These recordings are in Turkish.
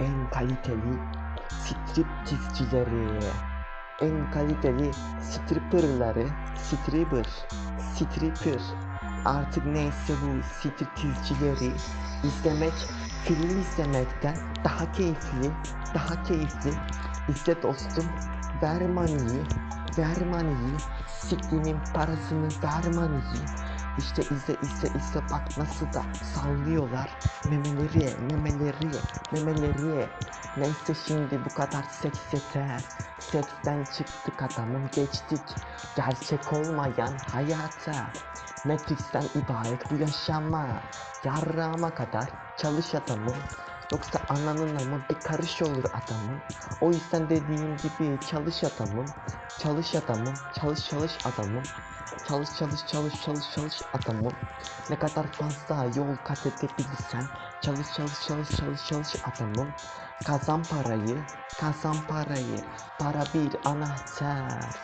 en kaliteli striptizcileri, en kaliteli stripperları, stripper, stripper, artık neyse bu striptizcileri izlemek, film izlemekten daha keyifli, daha keyifli. İzle dostum, ver money'i, ver money'i, siktiğimin parasını ver money'i. İşte izle izle izle. Bak nasıl da sallıyorlar. Memeleri memeleri memeleri Neyse şimdi bu kadar seks yeter. Seksten çıktık adamım geçtik. Gerçek olmayan hayata. Matrix'ten ibaret bu yaşama. Yarrağıma kadar çalış adamım Yoksa ananın amı bir karış olur adamım O yüzden dediğim gibi çalış adamım Çalış adamım çalış çalış adamım. Çalış çalış çalış çalış çalış adamım. Ne kadar fazla yol kat edebilirsen Çalış çalış çalış çalış çalış adamım. Kazan parayı kazan parayı. Para bir anahtar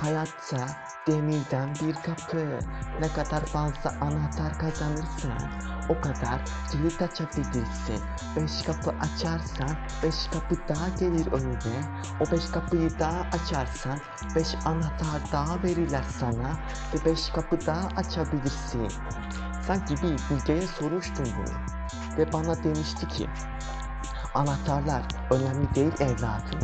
Hayatta demirden bir kapı. Ne kadar fazla anahtar kazanırsan O kadar kilit açabilirsin. Beş kapı açarsan Beş kapı daha gelir önüne. O beş kapıyı daha açarsan Beş anahtar daha verirler sana Ve beş kapı daha açabilirsin. Sanki bir bilgeye sormuştum bunu Ve bana demişti ki Anahtarlar önemli değil evladım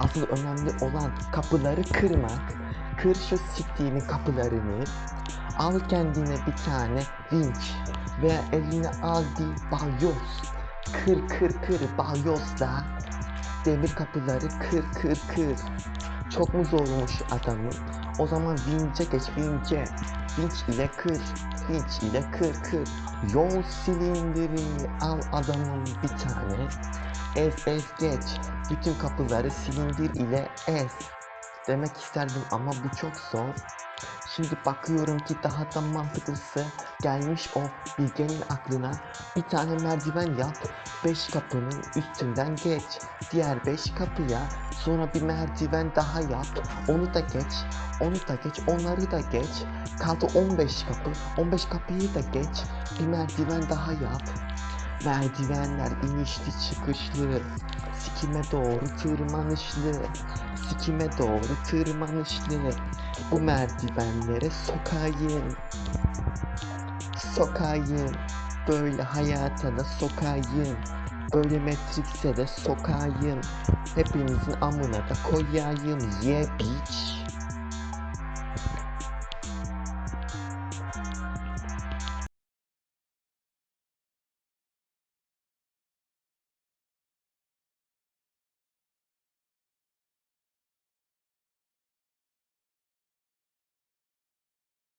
Asıl önemli olan kapıları kırmak. Kır şu siktiğimin kapılarını Al kendine bir tane vinç Veya eline al bir balyoz. Kır kır kır balyozla Demir kapıları kır kır kır. Çok mu zormuş adamın O zaman vince geç vince. Vinç ile kır Vinç ile kır kır. Yol silindiri al adamın bir tane. Ez ez geç. Bütün kapıları silindir ile ez Demek isterdim ama bu çok zor. Şimdi bakıyorum ki daha da mantıklısı gelmiş o bilgenin aklına. Bir tane merdiven yap 5 kapının üstünden geç diğer 5 kapıya. Sonra bir merdiven daha yap onu da geç onu da geç onları da geç. Kaldı 15 kapı 15 kapıyı da geç. Bir merdiven daha yap. Merdivenler inişli çıkışlı sikime doğru tırmanışlı sikime doğru tırmanışlı. Bu merdivenlere sokayım. Sokayım. Böyle hayata da sokayım. Böyle Matrix'e de sokayım. Hepinizin amına da koyayım. Yeah bitch